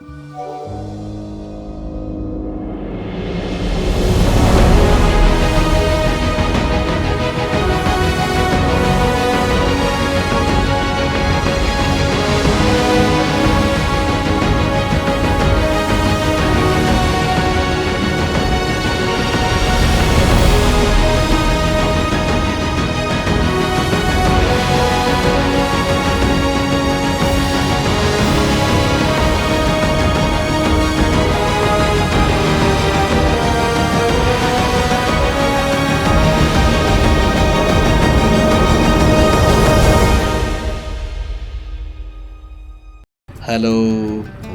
Música hello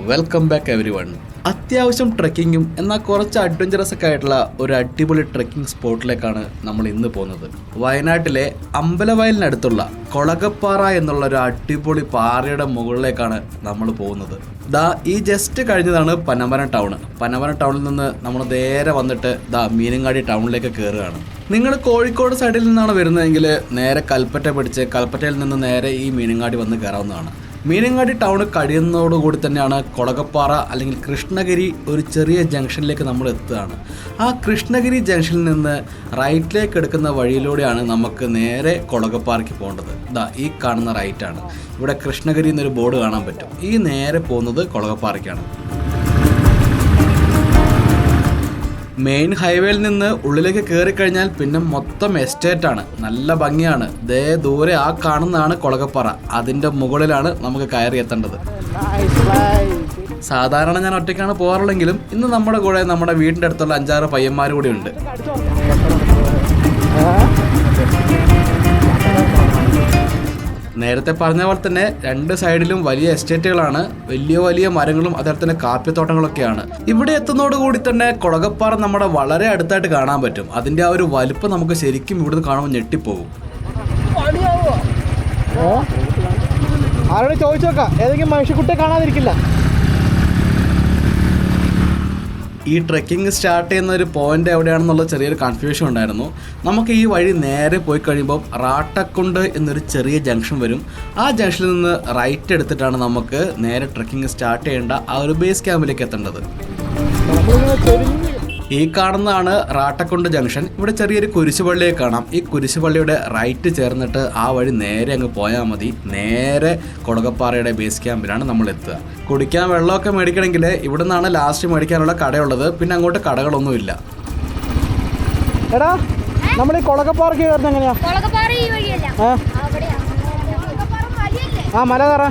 welcome back everyone അത്യാവശ്യം ട്രെക്കിങ്ങും എന്നാൽ കുറച്ച് അഡ്വഞ്ചറസ് ഒക്കെ ആയിട്ടുള്ള ഒരു അടിപൊളി ട്രക്കിംഗ് സ്പോട്ടിലേക്കാണ് നമ്മൾ ഇന്ന് പോകുന്നത്. വയനാട്ടിലെ അമ്പലവയലിനടുത്തുള്ള കൊളകപ്പാറ എന്നുള്ള ഒരു അടിപൊളി പാറയുടെ മുകളിലേക്കാണ് നമ്മൾ പോകുന്നത്. ദാ ഈ ജസ്റ്റ് കഴിഞ്ഞതാണ് പനമരം ടൗൺ പനമരം ടൗണിൽ നിന്ന് നമ്മൾ നേരെ വന്നിട്ട് ദാ മീനങ്ങാടി ടൗണിലേക്ക് കയറുകയാണ്. നിങ്ങൾ കോഴിക്കോട് സൈഡിൽ നിന്നാണ് വരുന്നതെങ്കിൽ നേരെ കൽപ്പറ്റ പിടിച്ച് കൽപ്പറ്റയിൽ നിന്ന് നേരെ ഈ മീനങ്ങാടി വന്ന് കയറാവുന്നതാണ്. മീനങ്ങാടി ടൗൺ കഴിയുന്നതോടുകൂടി തന്നെയാണ് കൊളകപ്പാറ അല്ലെങ്കിൽ കൃഷ്ണഗിരി ഒരു ചെറിയ ജംഗ്ഷനിലേക്ക് നമ്മൾ എത്തുകയാണ്. ആ കൃഷ്ണഗിരി ജംഗ്ഷനിൽ നിന്ന് റൈറ്റിലേക്ക് എടുക്കുന്ന വഴിയിലൂടെയാണ് നമുക്ക് നേരെ കൊളകപ്പാറയ്ക്ക് പോകേണ്ടത്. ഇതാ ഈ കാണുന്ന റൈറ്റാണ് ഇവിടെ കൃഷ്ണഗിരി എന്നൊരു ബോർഡ് കാണാൻ പറ്റും. ഈ നേരെ പോകുന്നത് കൊളകപ്പാറയ്ക്കാണ് മെയിൻ ഹൈവേയിൽ നിന്ന് ഉള്ളിലേക്ക് കയറി കഴിഞ്ഞാൽ പിന്നെ മൊത്തം എസ്റ്റേറ്റ് ആണ്. നല്ല ഭംഗിയാണ്. ദേ ദൂരെ ആ കാണുന്നതാണ് കൊളകപ്പാറ. അതിന്റെ മുകളിലാണ് നമുക്ക് കയറി എത്തേണ്ടത്. സാധാരണ ഞാൻ ഒറ്റയ്ക്കാണ് പോകാറുള്ളെങ്കിലും ഇന്ന് നമ്മുടെ കൂടെ നമ്മുടെ വീടിന്റെ അടുത്തുള്ള അഞ്ചാറ് പയ്യന്മാർ കൂടി ഉണ്ട്. നേരത്തെ പറഞ്ഞ പോലെ തന്നെ രണ്ട് സൈഡിലും വലിയ എസ്റ്റേറ്റുകളാണ്. വലിയ വലിയ മരങ്ങളും അതുപോലെ തന്നെ കാപ്പിത്തോട്ടങ്ങളൊക്കെയാണ്. ഇവിടെ എത്തുന്നതോടുകൂടി തന്നെ കുളകപ്പാറ നമ്മുടെ വളരെ അടുത്തായിട്ട് കാണാൻ പറ്റും. അതിന്റെ ആ ഒരു വലുപ്പം നമുക്ക് ശരിക്കും ഇവിടുന്ന് കാണുമ്പോൾ ഞെട്ടിപ്പോകും. ആരോട് ചോദിച്ചു നോക്കാം. ഏതെങ്കിലും മനുഷ്യക്കുട്ടിയെ കാണാതിരിക്കില്ല. ഈ ട്രെക്കിംഗ് സ്റ്റാർട്ട് ചെയ്യുന്ന ഒരു പോയിന്റ് എവിടെയാണെന്നുള്ള ചെറിയൊരു കൺഫ്യൂഷൻ ഉണ്ടായിരുന്നു. നമുക്ക് ഈ വഴി നേരെ പോയി കഴിയുമ്പോൾ റാട്ടക്കുണ്ട് എന്നൊരു ചെറിയ ജംഗ്ഷൻ വരും. ആ ജംഗ്ഷനിൽ നിന്ന് റൈറ്റ് എടുത്തിട്ടാണ് നമുക്ക് നേരെ ട്രെക്കിംഗ് സ്റ്റാർട്ട് ചെയ്യേണ്ട ആ ഒരു ബേസ് ക്യാമ്പിലേക്ക് എത്തേണ്ടത്. ഈ കാണുന്നതാണ് റാട്ടക്കുണ്ട് ജംഗ്ഷൻ. ഇവിടെ ചെറിയൊരു കുരിശുപള്ളിയെ കാണാം. ഈ കുരിശുപള്ളിയുടെ റൈറ്റ് ചേർന്നിട്ട് ആ വഴി നേരെ അങ്ങ് പോയാൽ മതി. നേരെ കൊടകപ്പാറയുടെ ബേസ് ക്യാമ്പിലാണ് നമ്മൾ എത്തുക. കുടിക്കാൻ വെള്ളമൊക്കെ മേടിക്കണമെങ്കിൽ ഇവിടെ നിന്നാണ് ലാസ്റ്റ് മേടിക്കാനുള്ള കടയുള്ളത്. പിന്നെ അങ്ങോട്ട് കടകളൊന്നുമില്ല എടാ നമ്മൾ ഈ കൊളക്കപ്പാറയ്ക്ക് കയറുന്ന എങ്ങനെയാ? കൊളകപ്പാറ ഈ വഴിയല്ല. ആ മല കയറാ.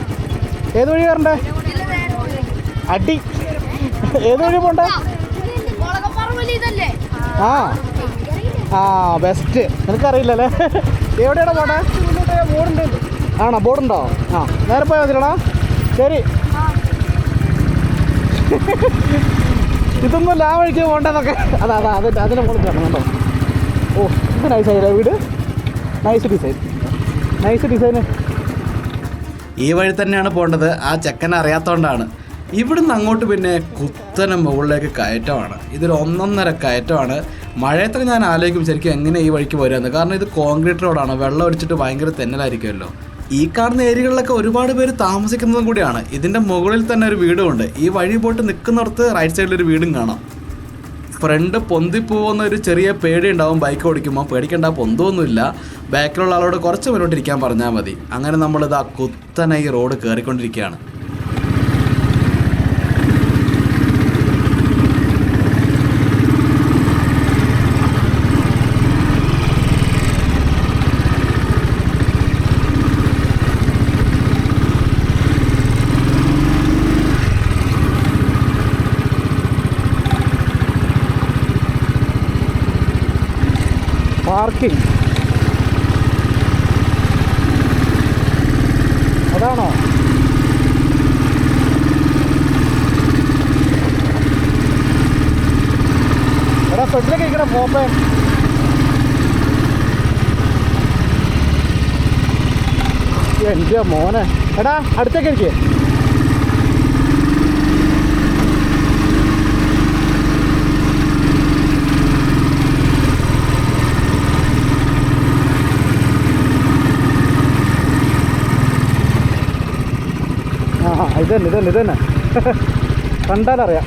ഏത് വഴി കയറണ്ടേ. അടി. ഏത് വഴി പോണ്ടേ? ആ. ആ ബെസ്റ്റ് നിനക്കറിയില്ലല്ലേ? എവിടെയാണ് പോട്ടെ ആണോ ബോർഡുണ്ടോ? ആ നേരെ പോയാൽ മതിലടാ ശരി. ഇതൊന്നും ലാ വഴിക്ക് പോകണ്ടെന്നൊക്കെ. അതാ അതാ അതിന്റെ അതിന്റെ മുകളിൽ കേട്ടോ. ഓ ഇത് നൈസ് ആയില്ലേ വീട്? നൈസ് ഡിസൈൻ നൈസ് ഡിസൈന് ഈ വഴി തന്നെയാണ് പോകേണ്ടത്. ആ ചെക്കനെ അറിയാത്തതുകൊണ്ടാണ് ഇവിടുന്ന് അങ്ങോട്ട് പിന്നെ കുത്തനെ മുകളിലേക്ക് കയറ്റമാണ്. ഇതൊരു ഒന്നൊന്നര കയറ്റമാണ്. മഴയത്തിന് ഞാൻ ആലോചിക്കും ശരിക്കും എങ്ങനെ ഈ വഴിക്ക് വരുമെന്ന് കാരണം ഇത് കോൺക്രീറ്റ് റോഡാണ് വെള്ളം ഒടിച്ചിട്ട് ഭയങ്കര തെന്നലായിരിക്കുമല്ലോ. ഈ കാണുന്ന ഏരിയകളിലൊക്കെ ഒരുപാട് പേര് താമസിക്കുന്നതും കൂടിയാണ്. ഇതിന്റെ മുകളിൽ തന്നെ ഒരു വീടും ഉണ്ട്. ഈ വഴി പോയിട്ട് നിൽക്കുന്നിടത്ത് റൈറ്റ് സൈഡിൽ ഒരു വീടും കാണാം. ഫ്രണ്ട് പൊന്തി പൊന്തിപ്പോകുന്ന ഒരു ചെറിയ പേടി ഉണ്ടാവും. ബൈക്ക് ഓടിക്കുമ്പോൾ പേടിക്കേണ്ട പൊന്തൊന്നുമില്ല ബാക്കിലുള്ള ആളോട് കുറച്ച് മുന്നോട്ടിരിക്കാൻ പറഞ്ഞാൽ മതി. അങ്ങനെ നമ്മളിത് ആ കുത്തനെ ഈ റോഡ് കയറിക്കൊണ്ടിരിക്കുകയാണ് പാർക്കിംഗ് അതാണോ എടാ ഇരിക്കണം മോപ്പേ. എന്റെ മോനെ. എടാ അടുത്തേക്ക് എനിക്ക് ആ ഇതന്നെ ഇതന്നെ ഇതന്നെ. തന്നെ കണ്ടാലറിയാം.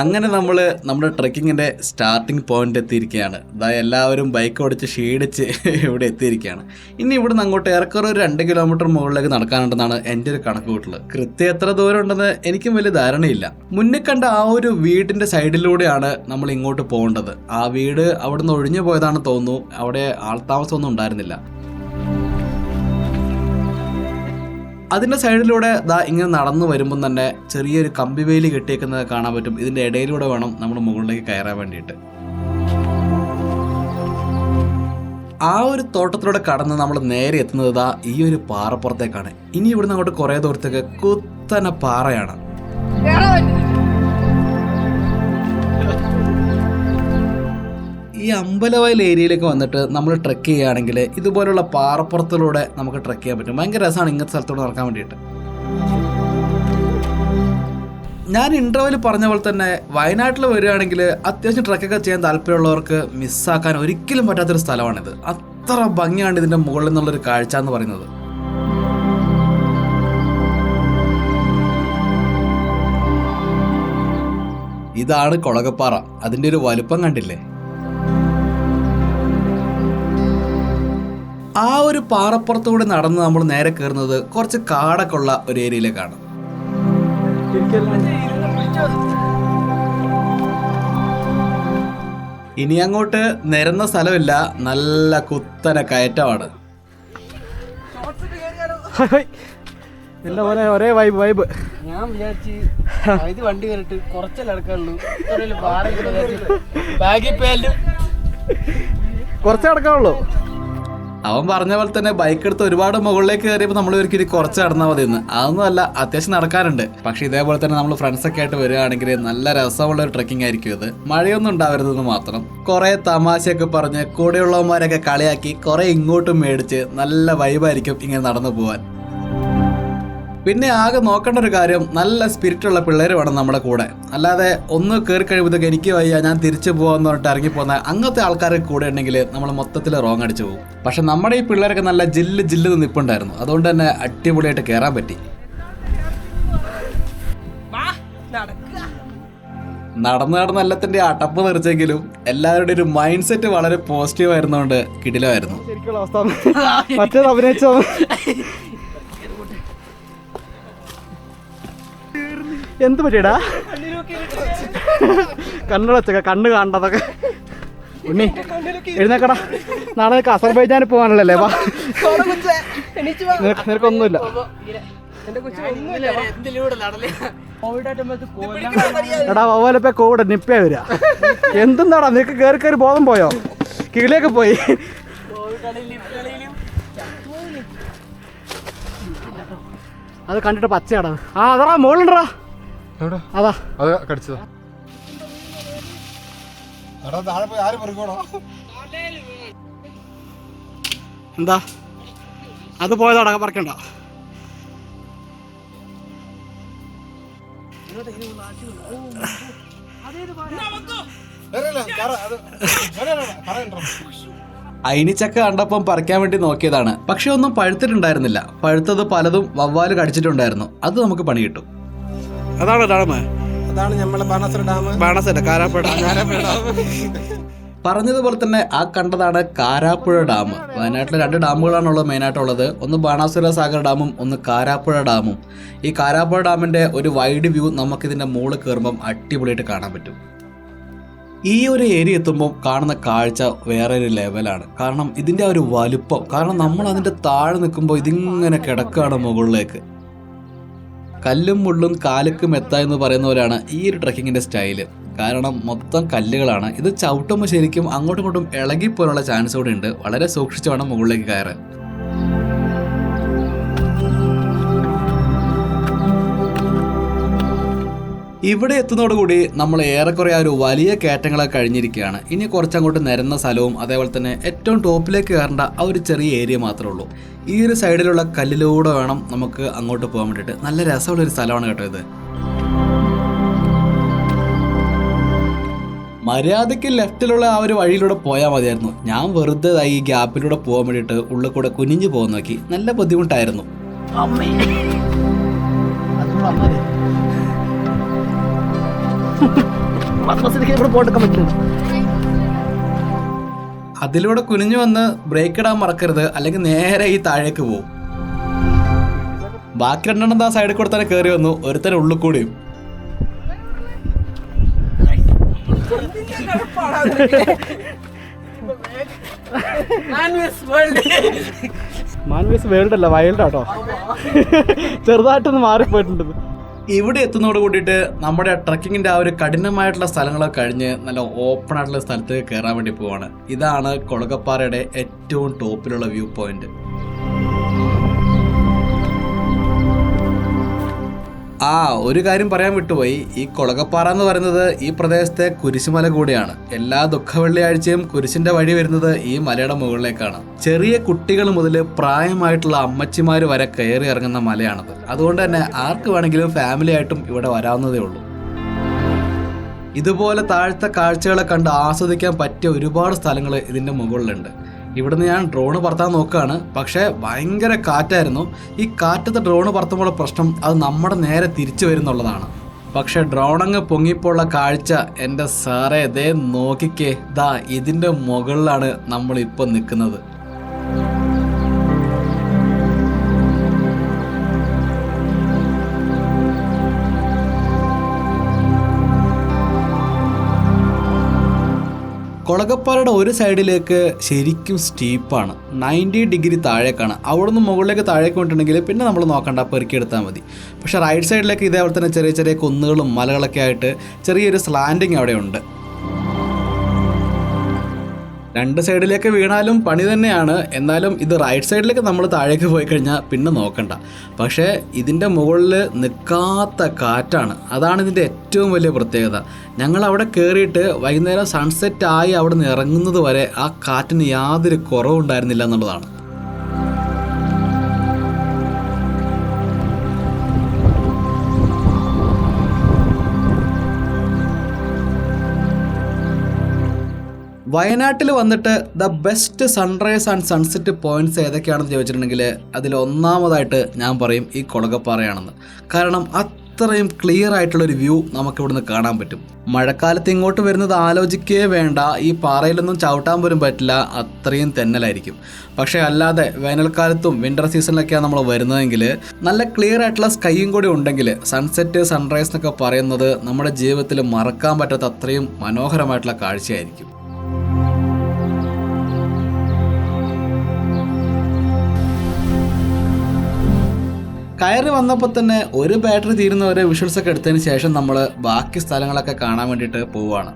അങ്ങനെ നമ്മൾ നമ്മുടെ ട്രക്കിങ്ങിന്റെ സ്റ്റാർട്ടിംഗ് പോയിന്റ് എത്തിയിരിക്കുകയാണ്. അതായത് എല്ലാവരും ബൈക്ക് ഓടിച്ച് ക്ഷീണിച്ച് ഇവിടെ എത്തിയിരിക്കുകയാണ്. ഇനി ഇവിടുന്ന് അങ്ങോട്ട് ഏറെക്കുറെ ഒരു രണ്ട് കിലോമീറ്റർ മുകളിലേക്ക് നടക്കാനുണ്ടെന്നാണ് എന്റെ ഒരു കണക്ക് കൂട്ടൽ കൃത്യം എത്ര ദൂരം ഉണ്ടെന്ന് എനിക്കും വലിയ ധാരണയില്ല. മുന്നേ കണ്ട ആ ഒരു വീടിന്റെ സൈഡിലൂടെയാണ് നമ്മൾ ഇങ്ങോട്ട് പോകേണ്ടത്. ആ വീട് അവിടുന്ന് ഒഴിഞ്ഞു പോയതാണെന്ന് തോന്നുന്നു. അവിടെ ആൾത്താമസമൊന്നും ഉണ്ടായിരുന്നില്ല. അതിന്റെ സൈഡിലൂടെ ദാ ഇങ്ങനെ നടന്നു വരുമ്പം തന്നെ ചെറിയൊരു കമ്പി വേലി കെട്ടിയേക്കുന്നത് കാണാൻ പറ്റും. ഇതിന്റെ ഇടയിലൂടെ വേണം നമ്മൾ മുകളിലേക്ക് കയറാൻ വേണ്ടിയിട്ട്. ആ ഒരു തോട്ടത്തിലൂടെ കടന്ന് നമ്മൾ നേരെ എത്തുന്നത് ദാ ഈ ഒരു പാറപ്പുറത്തേക്കാണ്. ഇനി ഇവിടുന്ന് അങ്ങോട്ട് കുറേ ദൂരത്തേക്ക് കുത്തന പാറയാണ്. ഈ അമ്പലവയൽ ഏരിയയിലേക്ക് വന്നിട്ട് നമ്മൾ ട്രെക്ക് ചെയ്യുകയാണെങ്കിൽ ഇതുപോലുള്ള പാറപ്പുറത്തിലൂടെ നമുക്ക് ട്രെക്ക് ചെയ്യാൻ പറ്റും. ഭയങ്കര രസമാണ് ഇങ്ങനത്തെ സ്ഥലത്തോട് നടക്കാൻ വേണ്ടിയിട്ട്. ഞാൻ ഇന്റർവ്യൂവിൽ പറഞ്ഞ പോലെ തന്നെ വയനാട്ടിൽ വരികയാണെങ്കിൽ അത്യാവശ്യം ട്രക്കൊക്കെ ചെയ്യാൻ താല്പര്യമുള്ളവർക്ക് മിസ്സാക്കാൻ ഒരിക്കലും പറ്റാത്തൊരു സ്ഥലമാണിത്. അത്ര ഭംഗിയാണ് ഇതിന്റെ മുകളിൽ നിന്നുള്ളൊരു കാഴ്ച എന്ന് പറയുന്നത്. ഇതാണ് കൊളകപ്പാറ. അതിന്റെ ഒരു വലുപ്പം കണ്ടില്ലേ? ആ ഒരു പാറപ്പുറത്തൂടെ നടന്ന് നമ്മൾ നേരെ കയറുന്നത് കുറച്ച് കാടൊക്കെ ഉള്ള ഒരു ഏരിയയിലേക്കാണ്. ഇനി അങ്ങോട്ട് നിരന്ന സ്ഥലമില്ല നല്ല കുത്തന കയറ്റമാണ്. എല്ലാം ഒരേ ഒരേ വൈബ് വൈബ് ഞാൻ വിചാരിച്ച് ഇത് വണ്ടി കയറിട്ട് കുറച്ചല്ലേ അടക്കാനുള്ളൂ ബാഗിൽ പാലും കുറച്ചേ നടക്കാനുള്ളൂ. അവൻ പറഞ്ഞ പോലെ തന്നെ ബൈക്ക് എടുത്ത് ഒരുപാട് മുകളിലേക്ക് കയറിയപ്പോൾ നമ്മൾ ഇവർക്ക് ഇനി കുറച്ച് നടന്നാൽ മതി എന്ന് അതൊന്നും അല്ല അത്യാവശ്യം നടക്കാറുണ്ട്. പക്ഷെ ഇതേപോലെ തന്നെ നമ്മൾ ഫ്രണ്ട്സൊക്കെ ആയിട്ട് വരികയാണെങ്കിൽ നല്ല രസമുള്ള ഒരു ട്രക്കിംഗ് ആയിരിക്കും ഇത്. മഴയൊന്നും ഉണ്ടാവരുതെന്ന് മാത്രം. കുറേ തമാശയൊക്കെ പറഞ്ഞ് കൂടെയുള്ളവന്മാരൊക്കെ കളിയാക്കി കുറേ ഇങ്ങോട്ടും മേടിച്ച് നല്ല വൈബായിരിക്കും ഇങ്ങനെ നടന്നു പോവാൻ. പിന്നെ ആകെ നോക്കേണ്ട ഒരു കാര്യം നല്ല സ്പിരിറ്റ് ഉള്ള പിള്ളേർ വേണം നമ്മുടെ കൂടെ. അല്ലാതെ ഒന്ന് കയറി കഴിയുമ്പോഴത്തേക്ക് എനിക്ക് വയ്യ ഞാൻ തിരിച്ചു പോകാന്ന് പറഞ്ഞിട്ട് ഇറങ്ങിപ്പോന്ന അങ്ങനത്തെ ആൾക്കാരൊക്കെ കൂടെ ഉണ്ടെങ്കിൽ നമ്മൾ മൊത്തത്തിൽ റോങ് അടിച്ചു പോകും. പക്ഷെ നമ്മുടെ ഈ പിള്ളേരൊക്കെ നല്ല ജില്ല് ജില്ല് നിൽപ്പുണ്ടായിരുന്നു അതുകൊണ്ട് തന്നെ അടിപൊളിയായിട്ട് കയറാൻ പറ്റി. നടന്ന് നടന്ന് എല്ലാത്തിന്റെ അടപ്പ് നിറച്ചെങ്കിലും എല്ലാവരുടെ ഒരു മൈൻഡ് സെറ്റ് വളരെ പോസിറ്റീവ് ആയിരുന്നുകൊണ്ട് കിടിലമായിരുന്നു. ശരിക്കുള്ള അവസ്ഥ. മറ്റേത് അഭിനയിച്ചത് എന്ത് പറ്റിയടാ? കണ്ണടച്ചൊക്കെ കണ്ണ് കാണണ്ടതൊക്കെ. ഉണ്ണി എഴുന്നേക്കടാ. നാളെ നിനക്ക് അസർബൈജാനിൽ പോകാനല്ലേ വാ. നിനക്ക് നിനക്കൊന്നുമില്ല. എടാ വവ്വാലിപ്പോ കോവിഡ് നിപ്പേ വരിക. എന്തെന്നാടാ നിനക്ക് കയറി കയറി ബോധം പോയോ? കീഴിലേക്ക് പോയി. അത് കണ്ടിട്ട് പച്ചയാടാ. ആ അതാ മുകളിലുണ്ടടാ എവിടെ അതാ. കടിച്ചതാ. എന്താ? അത് പോയതാടാ പറക്കണ്ട. അയിനിച്ചക്ക കണ്ടപ്പം പറിക്കാൻ വേണ്ടി നോക്കിയതാണ്. പക്ഷെ ഒന്നും പഴുത്തിട്ടുണ്ടായിരുന്നില്ല. പഴുത്തത് പലതും വവ്വാൽ കടിച്ചിട്ടുണ്ടായിരുന്നു. അത് നമുക്ക് പണി കിട്ടും. അതാണ് ഡാമ് അതാണ് നമ്മളെ ബാണാസുര ഡാം. ബാണസല്ല കാരാപ്പേട പറഞ്ഞതുപോലെ തന്നെ ആ കണ്ടതാണ് കാരാപ്പുഴ ഡാം. വയനാട്ടിലെ രണ്ട് ഡാമുകളാണുള്ളത് മെയിനായിട്ടുള്ളത്. ഒന്ന് ബാണാസുര സാഗർ ഡാമും ഒന്ന് കാരാപ്പുഴ ഡാമും. ഈ കാരാപ്പുഴ ഡാമിന്റെ ഒരു വൈഡ് വ്യൂ നമുക്കിതിന്റെ മുകളിൽ കയറുമ്പം അടിപൊളിയായിട്ട് കാണാൻ പറ്റും. ഈ ഒരു ഏരിയ എത്തുമ്പോൾ കാണുന്ന കാഴ്ച വേറെ ഒരു ലെവലാണ്. കാരണം ഇതിന്റെ ഒരു വലുപ്പം കാരണം നമ്മൾ അതിന്റെ താഴെ നിൽക്കുമ്പോൾ ഇതിങ്ങനെ കിടക്കുകയാണ് മുകളിലേക്ക്. കല്ലും മുള്ളും കാലുക്കും എത്ത എന്ന് പറയുന്ന പോലെയാണ് ഈ ഒരു ട്രക്കിങ്ങിന്റെ സ്റ്റൈൽ. കാരണം മൊത്തം കല്ലുകളാണ്. ഇത് ചവിട്ടുമ്പോൾ ശരിക്കും അങ്ങോട്ടും ഇങ്ങോട്ടും ഇളകിപ്പോലുള്ള ചാൻസ് കൂടെ ഉണ്ട്. വളരെ സൂക്ഷിച്ച് വേണം മുകളിലേക്ക് കയറാൻ. ഇവിടെ എത്തുന്നതോടുകൂടി നമ്മൾ ഏറെക്കുറെ ആ ഒരു വലിയ കയറ്റങ്ങളൊക്കെ കഴിഞ്ഞിരിക്കുകയാണ്. ഇനി കുറച്ചങ്ങോട്ട് നിരന്ന സ്ഥലവും അതേപോലെ തന്നെ ഏറ്റവും ടോപ്പിലേക്ക് കയറേണ്ട ആ ഒരു ചെറിയ ഏരിയ മാത്രമേ ഉള്ളൂ. ഈ ഒരു സൈഡിലുള്ള കല്ലിലൂടെ വേണം നമുക്ക് അങ്ങോട്ട് പോകാൻ വേണ്ടിയിട്ട്. നല്ല രസമുള്ള ഒരു സ്ഥലമാണ് കേട്ടോ ഇത്. മര്യാദയ്ക്ക് ലെഫ്റ്റിലുള്ള ആ ഒരു വഴിയിലൂടെ പോയാൽ മതിയായിരുന്നു. ഞാൻ വെറുതെ ഈ ഗ്യാപ്പിലൂടെ പോകാൻ വേണ്ടിയിട്ട് ഉള്ളിൽ കൂടെ കുനിഞ്ഞു പോകാൻ നോക്കി നല്ല ബുദ്ധിമുട്ടായിരുന്നു. അമ്മേ. അതിനോട് ഇവിടെ പോട്ടെടുക്കാൻ പറ്റില്ല അതിലൂടെ കുനിഞ്ഞു വന്ന് ബ്രേക്ക് ഇടാൻ മറക്കരുത്. അല്ലെങ്കിൽ നേരെ ഈ താഴേക്ക് പോകും ബാക്കി രണ്ടെണ്ണം ആ സൈഡിൽ കൂടെ തന്നെ കയറി വന്നു. ഒരുത്തരം ഉള്ളിൽ കൂടിയും. മാൻവേസ് വേൾഡ് അല്ല വൈൽഡ് ആട്ടോ. ചെറുതായിട്ടൊന്ന് മാറിപ്പോയിട്ടുണ്ട്. ഇവിടെ എത്തുന്നതോട് കൂടിയിട്ട് നമ്മുടെ ട്രക്കിങ്ങിന്റെ ആ ഒരു കഠിനമായിട്ടുള്ള സ്ഥലങ്ങളൊക്കെ കഴിഞ്ഞ് നല്ല ഓപ്പൺ ആയിട്ടുള്ള സ്ഥലത്തേക്ക് കയറാൻ വേണ്ടി പോവാണ്. ഇതാണ് കൊളകപ്പാറയുടെ ഏറ്റവും ടോപ്പിലുള്ള വ്യൂ പോയിന്റ് ആ ഒരു കാര്യം പറയാൻ വിട്ടുപോയി. ഈ കൊളകപ്പാറ എന്ന് പറയുന്നത് ഈ പ്രദേശത്തെ കുരിശുമല കൂടിയാണ്. എല്ലാ ദുഃഖ വെള്ളിയാഴ്ചയും കുരിശിന്റെ വഴി വരുന്നത് ഈ മലയുടെ മുകളിലേക്കാണ്. ചെറിയ കുട്ടികൾ മുതൽ പ്രായമായിട്ടുള്ള അമ്മച്ചിമാർ വരെ കയറി ഇറങ്ങുന്ന മലയാണത്. അതുകൊണ്ട് തന്നെ ആർക്ക് വേണമെങ്കിലും ഫാമിലി ആയിട്ടും ഇവിടെ വരാവുന്നതേ ഉള്ളൂ. ഇതുപോലെ താഴ്ത്ത കാഴ്ചകളെ കണ്ട് ആസ്വദിക്കാൻ പറ്റിയ ഒരുപാട് സ്ഥലങ്ങൾ ഇതിന്റെ മുകളിലുണ്ട്. ഇവിടുന്ന് ഞാൻ ഡ്രോണ് പറത്താൻ നോക്കുകയാണ്. പക്ഷേ ഭയങ്കര കാറ്റായിരുന്നു. ഈ കാറ്റത്ത് ഡ്രോണ് പറത്തുമ്പോൾ പ്രശ്നം അത് നമ്മുടെ നേരെ തിരിച്ചു വരുന്നുള്ളതാണ്. പക്ഷെ ഡ്രോണങ്ങ് പൊങ്ങിപ്പോള്ള കാഴ്ച എന്റെ സാറേ ദേ നോക്കിക്കേ. ദാ ഇതിന്റെ മുകളിലാണ് നമ്മൾ ഇപ്പോൾ നിൽക്കുന്നത്. കൊളകപ്പാറയുടെ ഒരു സൈഡിലേക്ക് ശരിക്കും സ്റ്റീപ്പാണ്. Ninety degree താഴേക്കാണ്. അവിടുന്ന് മുകളിലേക്ക് താഴേക്ക് കൊണ്ടിട്ടുണ്ടെങ്കിൽ പിന്നെ നമ്മൾ നോക്കണ്ട പെറുക്കിയെടുത്താൽ മതി. പക്ഷേ റൈറ്റ് സൈഡിലേക്ക് ഇതേപോലെ തന്നെ ചെറിയ ചെറിയ കുന്നുകളും മലകളൊക്കെ ആയിട്ട് ചെറിയൊരു സ്ലാൻഡിങ് അവിടെ ഉണ്ട്. രണ്ട് സൈഡിലേക്ക് വീണാലും പണി തന്നെയാണ്. എന്നാലും ഇത് റൈറ്റ് സൈഡിലേക്ക് നമ്മൾ താഴേക്ക് പോയി കഴിഞ്ഞാൽ പിന്നെ നോക്കണ്ട. പക്ഷേ ഇതിന്റെ മുകളിൽ നിൽക്കാത്ത കാറ്റാണ്. അതാണ് ഇതിന്റെ ഏറ്റവും വലിയ പ്രത്യേകത. ഞങ്ങൾ അവിടെ കയറിയിട്ട് വൈകുന്നേരം സൺസെറ്റ് ആയി അവിടെ നിന്ന് ഇറങ്ങുന്നത് വരെ ആ കാറ്റിന് യാതൊരു കുറവുണ്ടായിരുന്നില്ല എന്നുള്ളതാണ്. വയനാട്ടിൽ വന്നിട്ട് the best sunrise and sunset points ഏതൊക്കെയാണെന്ന് ചോദിച്ചിട്ടുണ്ടെങ്കിൽ അതിൽ ഒന്നാമതായിട്ട് ഞാൻ പറയും ഈ കൊളകപ്പാറയാണെന്ന് കാരണം അത്രയും ക്ലിയർ ആയിട്ടുള്ളൊരു വ്യൂ നമുക്ക് ഇവിടുന്ന് കാണാൻ പറ്റും. മഴക്കാലത്ത് ഇങ്ങോട്ട് വരുന്നത് ആലോചിക്കേ വേണ്ട. ഈ പാറയിലൊന്നും ചവിട്ടാൻ പോലും പറ്റില്ല. അത്രയും തെന്നലായിരിക്കും. പക്ഷേ അല്ലാതെ വേനൽക്കാലത്തും വിന്റർ സീസണിലൊക്കെയാണ് നമ്മൾ വരുന്നതെങ്കിൽ നല്ല ക്ലിയർ ആയിട്ടുള്ള സ്കൈയും കൂടി ഉണ്ടെങ്കിൽ സൺസെറ്റ് സൺറൈസ് എന്നൊക്കെ പറയുന്നത് നമ്മുടെ ജീവിതത്തിൽ മറക്കാൻ പറ്റാത്ത അത്രയും മനോഹരമായിട്ടുള്ള കാഴ്ചയായിരിക്കും. കയറി വന്നപ്പോൾ തന്നെ ഒരു ബാറ്ററി തീരുന്ന ഒരു വിഷ്വൽസ് ഒക്കെ എടുത്തതിന് ശേഷം നമ്മൾ ബാക്കി സ്ഥലങ്ങളൊക്കെ കാണാൻ വേണ്ടിയിട്ട് പോവുകയാണ്.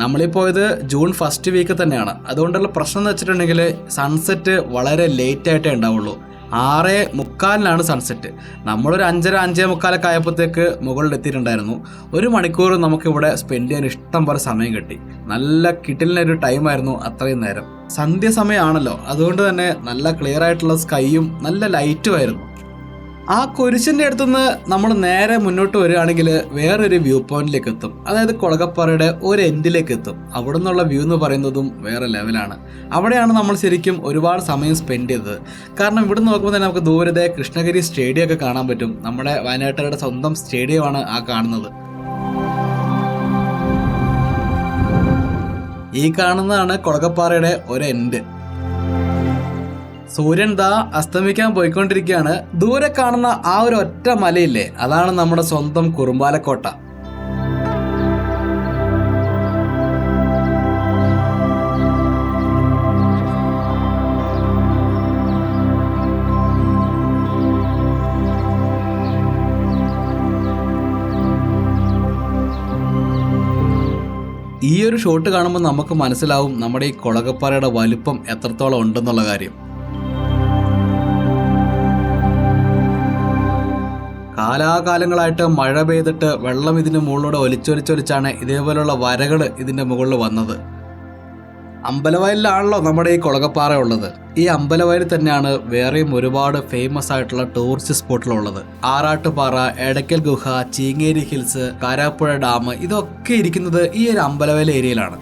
നമ്മളീ പോയത് ജൂൺ ഫസ്റ്റ് വീക്ക് തന്നെയാണ്. അതുകൊണ്ടുള്ള പ്രശ്നം എന്ന് വെച്ചിട്ടുണ്ടെങ്കിൽ സൺസെറ്റ് വളരെ ലേറ്റ് ആയിട്ടേ ഉണ്ടാവുള്ളൂ. ആറ് മുക്കാലിനാണ് സൺസെറ്റ് നമ്മളൊരു അഞ്ചര അഞ്ചേ മുക്കാലൊക്കെ ആയപ്പോഴത്തേക്ക് മുകളിൽ എത്തിയിട്ടുണ്ടായിരുന്നു. ഒരു മണിക്കൂർ നമുക്കിവിടെ സ്പെൻഡ് ചെയ്യാൻ ഇഷ്ടം പോലെ സമയം കിട്ടി. നല്ല കിട്ടിലിനൊരു ടൈമായിരുന്നു അത്രയും നേരം. സന്ധ്യ സമയമാണല്ലോ. അതുകൊണ്ട് തന്നെ നല്ല ക്ലിയർ ആയിട്ടുള്ള സ്കൈയും നല്ല ലൈറ്റും ആയിരുന്നു. ആ കുരിശിന്റെ അടുത്തുനിന്ന് നമ്മൾ നേരെ മുന്നോട്ട് വരികയാണെങ്കിൽ വേറൊരു വ്യൂ പോയിന്റിലേക്ക് എത്തും. അതായത് കൊളകപ്പാറയുടെ ഒരു എൻഡിലേക്ക് എത്തും. അവിടെ നിന്നുള്ള വ്യൂ എന്ന് പറയുന്നതും വേറെ ലെവലാണ് അവിടെയാണ് നമ്മൾ ശരിക്കും ഒരുപാട് സമയം സ്പെൻഡ് ചെയ്തത്. കാരണം ഇവിടെ നോക്കുമ്പോൾ തന്നെ നമുക്ക് ദൂരത്തെ കൃഷ്ണഗിരി സ്റ്റേഡിയം ഒക്കെ കാണാൻ പറ്റും. നമ്മുടെ വയനാട്ടുകാരുടെ സ്വന്തം സ്റ്റേഡിയമാണ് ആ കാണുന്നത്. ഈ കാണുന്നതാണ് കൊളകപ്പാറയുടെ ഒരു എൻഡ് സൂര്യൻ ദാ അസ്തമിക്കാൻ പോയിക്കൊണ്ടിരിക്കുകയാണ്. ദൂരെ കാണുന്ന ആ ഒരു ഒറ്റ മലയില്ലേ? അതാണ് നമ്മുടെ സ്വന്തം കുറുമ്പാലക്കോട്ട. ഈ ഒരു ഷോട്ട് കാണുമ്പോൾ നമുക്ക് മനസ്സിലാവും നമ്മുടെ ഈ കൊളകപ്പാറയുടെ വലുപ്പം എത്രത്തോളം ഉണ്ടെന്നുള്ള കാര്യം. കാലാകാലങ്ങളായിട്ട് മഴ പെയ്തിട്ട് വെള്ളം ഇതിന് മുകളിലൂടെ ഒലിച്ചൊലിച്ചൊലിച്ചാണ് ഇതേപോലെയുള്ള വരകൾ ഇതിന്റെ മുകളിൽ വന്നത്. അമ്പലവയലിലാണല്ലോ നമ്മുടെ ഈ കുളകപ്പാറ ഉള്ളത്. ഈ അമ്പലവയലിൽ തന്നെയാണ് വേറെയും ഒരുപാട് ഫേമസ് ആയിട്ടുള്ള ടൂറിസ്റ്റ് സ്പോട്ടുകളുള്ളത് ആറാട്ടുപാറ എടക്കൽ ഗുഹ ചീങ്ങേരി ഹിൽസ് കാരാപ്പുഴ ഡാം ഇതൊക്കെ ഇരിക്കുന്നത് ഈ ഒരു അമ്പലവയൽ ഏരിയയിലാണ്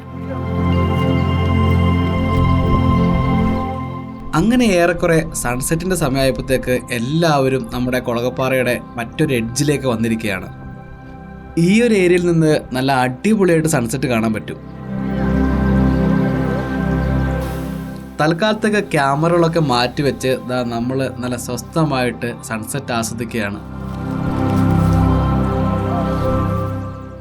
അങ്ങനെ ഏറെക്കുറെ സൺസെറ്റിന്റെ സമയമായപ്പോഴത്തേക്ക് എല്ലാവരും നമ്മുടെ കുളകപ്പാറയുടെ മറ്റൊരു എഡ്ജിലേക്ക് വന്നിരിക്കുകയാണ്. ഈ ഒരു ഏരിയയിൽ നിന്ന് നല്ല അടിപൊളിയായിട്ട് സൺസെറ്റ് കാണാൻ പറ്റും. തൽക്കാലത്തൊക്കെ ക്യാമറകളൊക്കെ മാറ്റി വെച്ച് നമ്മൾ നല്ല സ്വസ്ഥമായിട്ട് സൺസെറ്റ് ആസ്വദിക്കുകയാണ്.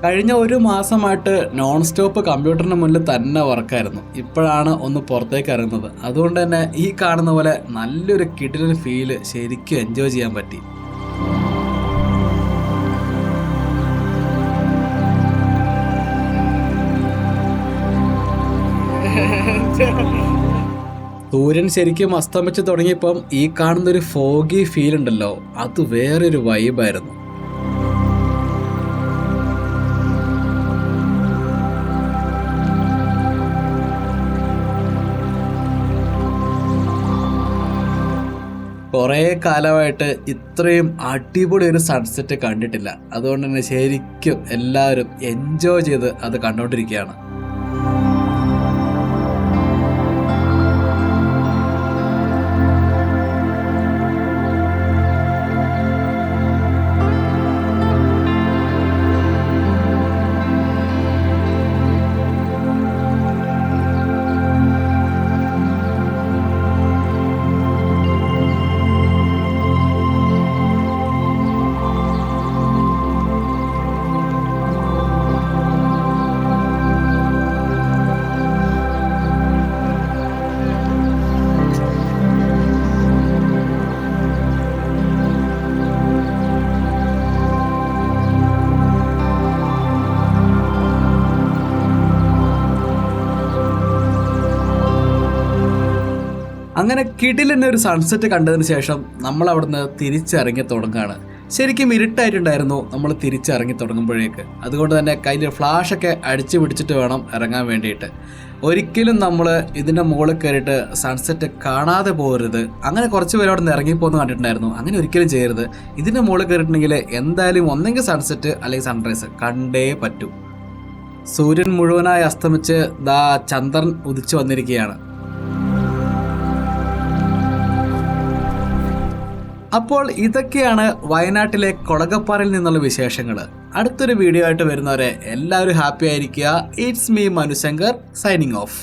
കഴിഞ്ഞ ഒരു മാസമായിട്ട് നോൺ സ്റ്റോപ്പ് കമ്പ്യൂട്ടറിന് മുന്നിൽ തന്നെ വർക്കായിരുന്നു ഇപ്പോഴാണ് ഒന്ന് പുറത്തേക്ക് ഇറങ്ങുന്നത്. അതുകൊണ്ട് തന്നെ ഈ കാണുന്ന പോലെ നല്ലൊരു കിടിലൊരു ഫീൽ ശരിക്കും എൻജോയ് ചെയ്യാൻ പറ്റി. സൂര്യൻ ശരിക്കും അസ്തമിച്ച് തുടങ്ങിയപ്പം ഈ കാണുന്ന ഒരു ഫോഗി ഫീൽ ഉണ്ടല്ലോ. അത് വേറൊരു വൈബായിരുന്നു കുറേ കാലമായിട്ട് ഇത്രയും അടിപൊളി ഒരു സൺസെറ്റ് കണ്ടിട്ടില്ല. അതുകൊണ്ട് തന്നെ ശരിക്കും എല്ലാവരും എൻജോയ് ചെയ്ത് അത് കണ്ടുകൊണ്ടിരിക്കുകയാണ് അങ്ങനെ കിടിലിന്റെ ഒരു സൺസെറ്റ് കണ്ടതിന് ശേഷം നമ്മൾ അവിടുന്ന് തിരിച്ചിറങ്ങി തുടങ്ങുകയാണ്. ശരിക്കും ഇരുട്ടായിട്ടുണ്ടായിരുന്നു നമ്മൾ തിരിച്ചിറങ്ങി തുടങ്ങുമ്പോഴേക്ക്. അതുകൊണ്ട് തന്നെ കയ്യിൽ ഫ്ലാഷൊക്കെ അടിച്ചു പിടിച്ചിട്ട് വേണം ഇറങ്ങാൻ വേണ്ടിയിട്ട്. ഒരിക്കലും നമ്മൾ ഇതിന്റെ മുകളിൽ കയറിയിട്ട് സൺസെറ്റ് കാണാതെ പോകരുത്. അങ്ങനെ കുറച്ച് പേര് അവിടെ നിന്ന് ഇറങ്ങിപ്പോന്ന് കണ്ടിട്ടുണ്ടായിരുന്നു. അങ്ങനെ ഒരിക്കലും ചെയ്യരുത്. ഇതിന്റെ മുകളിൽ കയറിയിട്ടുണ്ടെങ്കിൽ എന്തായാലും ഒന്നെങ്കിൽ സൺസെറ്റ് അല്ലെങ്കിൽ സൺറൈസ് കണ്ടേ പറ്റൂ. സൂര്യൻ മുഴുവനായി അസ്തമിച്ച് ദാ ചന്ദ്രൻ ഉദിച്ചു വന്നിരിക്കുകയാണ്. അപ്പോൾ ഇതൊക്കെയാണ് വയനാട്ടിലെ കൊളകപ്പാറയിൽ നിന്നുള്ള വിശേഷങ്ങൾ അടുത്തൊരു വീഡിയോ ആയിട്ട് വരുന്നവരെ എല്ലാവരും ഹാപ്പി ആയിരിക്കുക. It's me Manushankar signing off